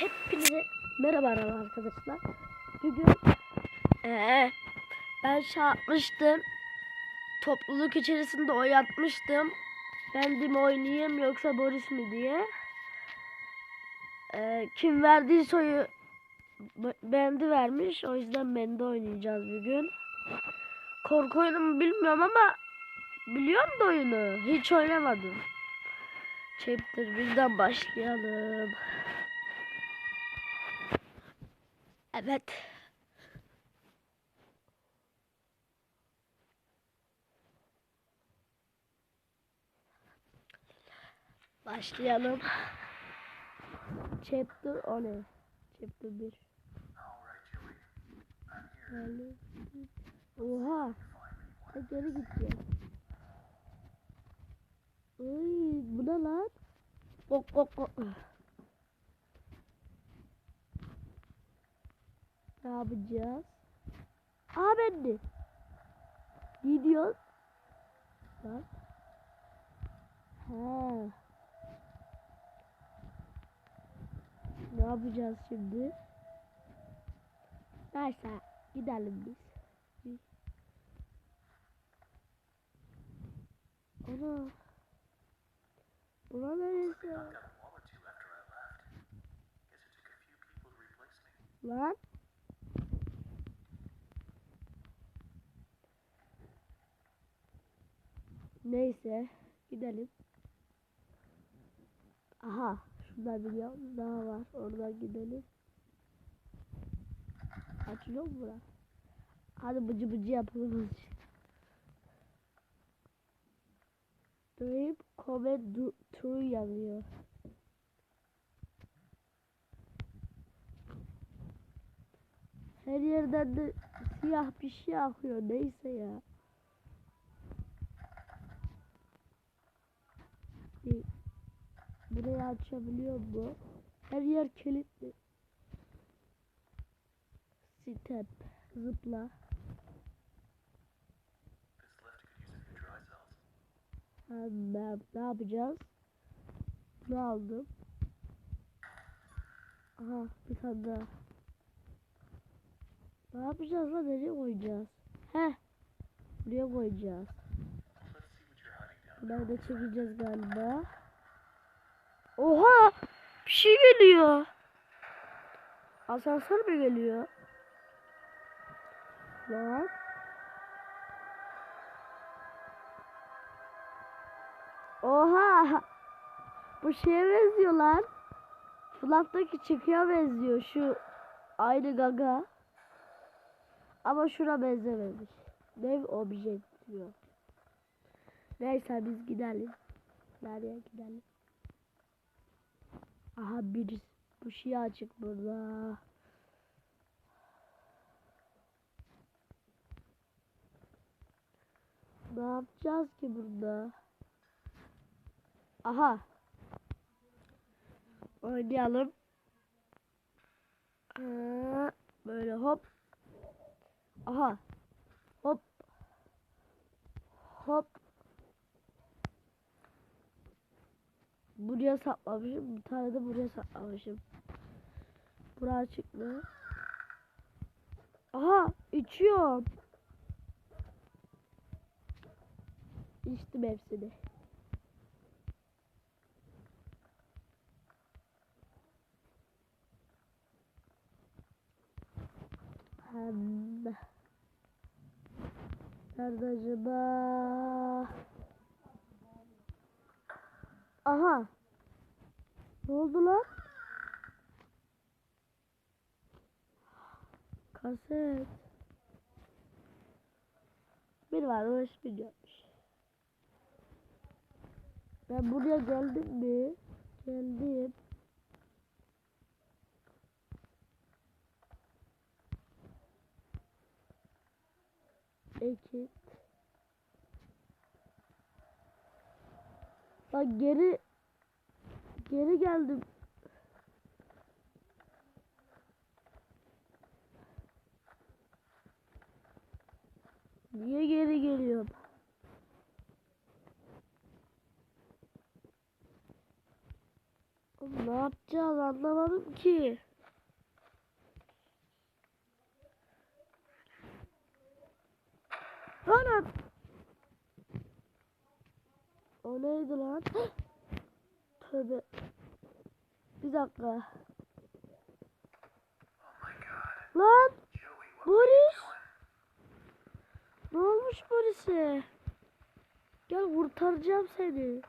Hepinize merhaba arkadaşlar. Bugün ee, ben şey yapmıştım. Topluluk içerisinde oy atmıştım. Ben de mi oynayayım yoksa Boris mi diye. Ee, kim verdiyse oyu b- beğendi vermiş. O yüzden ben de oynayacağız bugün. Korku oyunu mu bilmiyorum ama biliyorum da oyunu. Hiç oynamadım. Chapter 1'den başlayalım. Evet. Başlayalım. Chapter o ne? Chapter 1. Yani- Oha. Ha, geri gidiyor. Ay, bu ne lan? Kok kok kok. Ne yapacağız? Aa ben de. Gidiyoruz. Lan. Ha. Ne yapacağız şimdi? Neyse gidelim biz. Ana. Bura neresi? Lan. Neyse gidelim. Aha şurada bir yol daha var. Oradan gidelim. Açılıyor mu bura? Hadi bıcı bıcı yapalım. Dream Comment Du- True yazıyor. Her yerden de siyah bir şey akıyor. Neyse ya. Bir- Burayı açabiliyor mu? Her yer kilitli. Step. Zıpla. Ha, ben, ne yapacağız? Ne aldım? Aha bir tane daha. Ne yapacağız lan? Nereye koyacağız? Heh. Buraya koyacağız. Nerede çekeceğiz galiba? Oha! Bir şey geliyor. Asansör mü geliyor? Lan. Oha! Bu şeye benziyor lan. Flap'taki çıkıya benziyor şu aynı gaga. Ama şuna benzememiş. Dev obje diyor. Neyse biz gidelim. Nereye gidelim? Aha bir bu şey açık burada. Ne yapacağız ki burada? Aha. Oynayalım. Aa, Böyle hop. Aha. Hop. Hop. Buraya saklamışım. Bir tane de buraya saklamışım. Burası açık mı? Aha içiyorum. İçtim hepsini. Hem Nerede acaba? Aha. Ne oldu lan? Kaset. Bir varmış bir yokmuş. Ben buraya geldim mi? Geldim. Ekit. Bak geri geri geldim. Niye geri geliyorum? Oğlum Ne yapacağız anlamadım ki. Ana. O neydi lan? Tövbe. Bir dakika. Lan. Boris. Ne olmuş Boris'e? Gel kurtaracağım seni.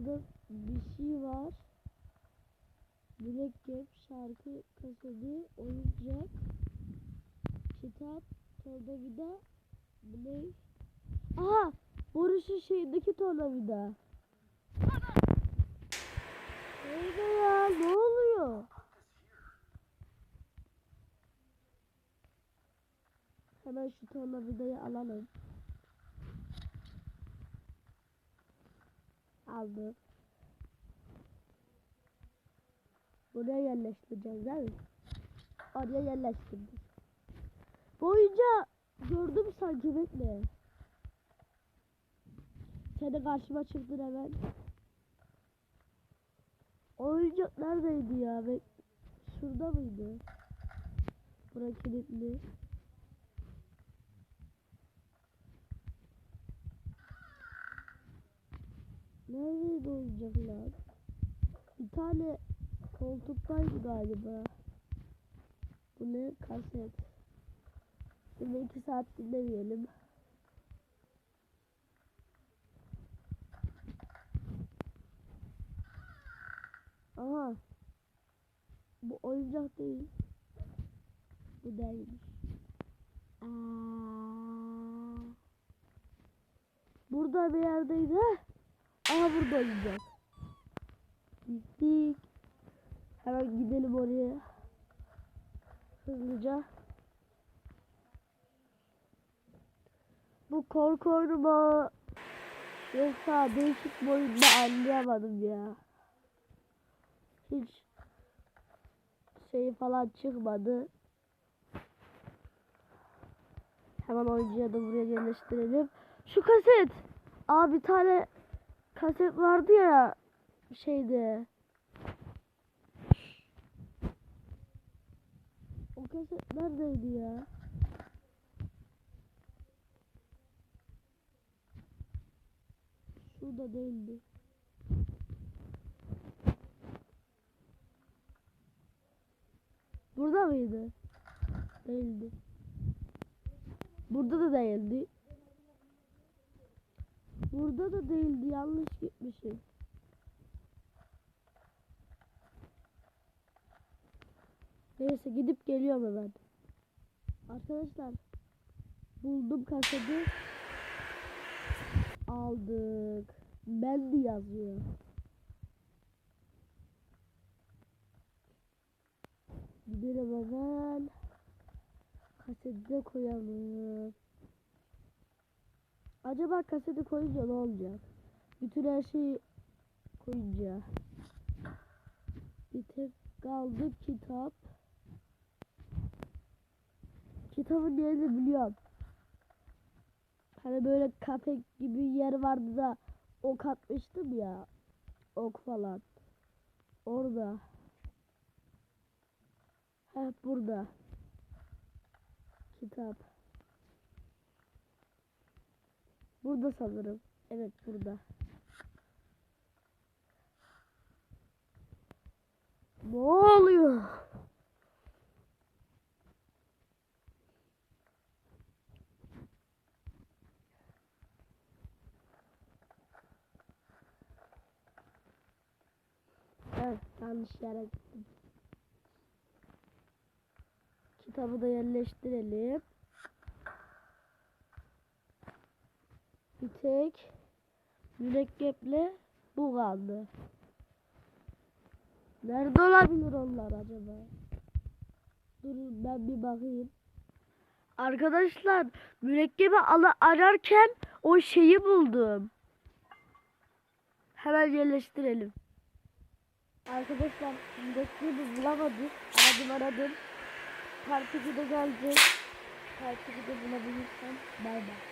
Burada bir şey var. Mürekkep, şarkı kaseti, oyuncak, kitap, tornavida, bilek. Aha! Boris'in şeyindeki tornavida. Neydi ya? Ne oluyor? Hemen şu tornavidayı alalım. Aldım. Buraya yerleştireceğiz değil mi? Oraya yerleştirdik. Boyunca gördüm sanki bekle. Seni karşıma çıktın hemen. Oyuncak neredeydi ya? Şurada mıydı? Bura kilitli. Neredeydi oyuncaklar? Bir tane koltuktaydı galiba. Bu ne? Kaset. Şimdi iki saat dinlemeyelim. Aha. Bu oyuncak değil. Bu değilmiş. Aa. Burada bir yerdeydi. Aha burada oyuncak. Gittik. Hemen gidelim oraya. Hızlıca. Bu korku mu? Yoksa değişik bir oyun mu anlayamadım ya. Hiç şey falan çıkmadı. Hemen oyuncuya da buraya yerleştirelim. Şu kaset. Aa bir tane kaset vardı ya şeyde. O kaset neredeydi ya? Şurada değildi. Burada mıydı? Değildi. Burada da değildi. Burada da değildi. Yanlış gitmişim. Neyse gidip geliyorum hemen. Arkadaşlar buldum kaseti. Aldık. Mendi yazıyor. Gidelim hemen. Kaseti de koyalım. Acaba kaseti koyunca ne olacak? Bütün her şeyi koyunca. Bir tek kaldı kitap. Kitabın yerini biliyorum. Hani böyle kafe gibi yer vardı da ok atmıştım ya. Ok falan. Orada. Heh burada. Kitap. Burada sanırım. Evet burada. Ne oluyor? Evet, yanlış yere gittim. Kitabı da yerleştirelim. Bir tek mürekkeple bu kaldı. Nerede olabilir onlar acaba? Durun ben bir bakayım. Arkadaşlar mürekkebi ararken o şeyi buldum. Hemen yerleştirelim. Arkadaşlar mürekkebi bulamadık. Aradım aradım. Part 2'de gelecek. Part 2'de bulabilirsem bay bay.